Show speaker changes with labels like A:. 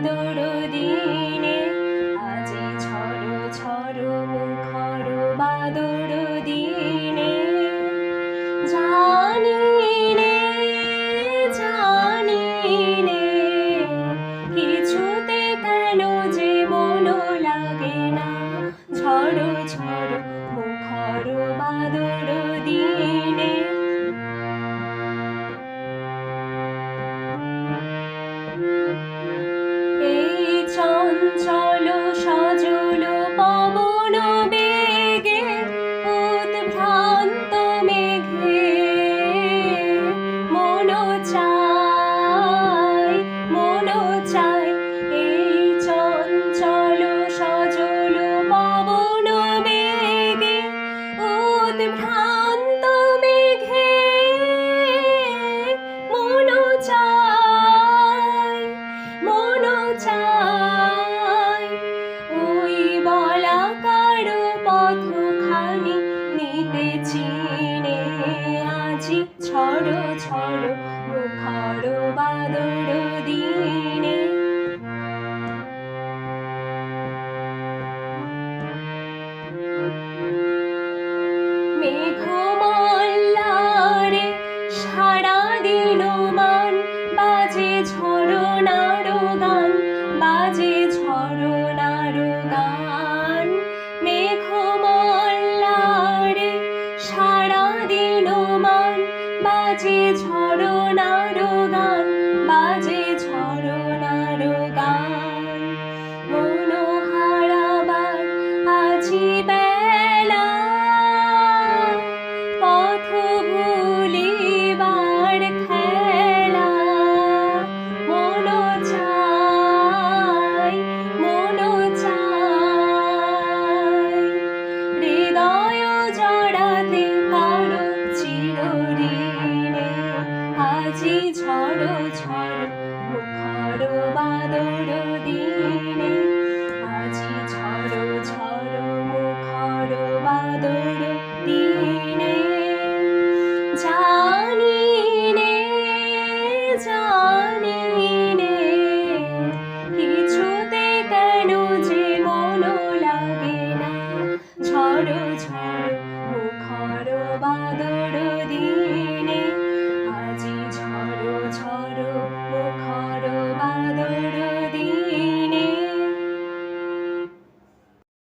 A: водой. কতখানি নিতে চিড়ে আজি ছড়ো ছড়ো মুখর বাদর দিনে। সারা দিন মান বাজে ঝরনা ಬಾದೊಡುದಿ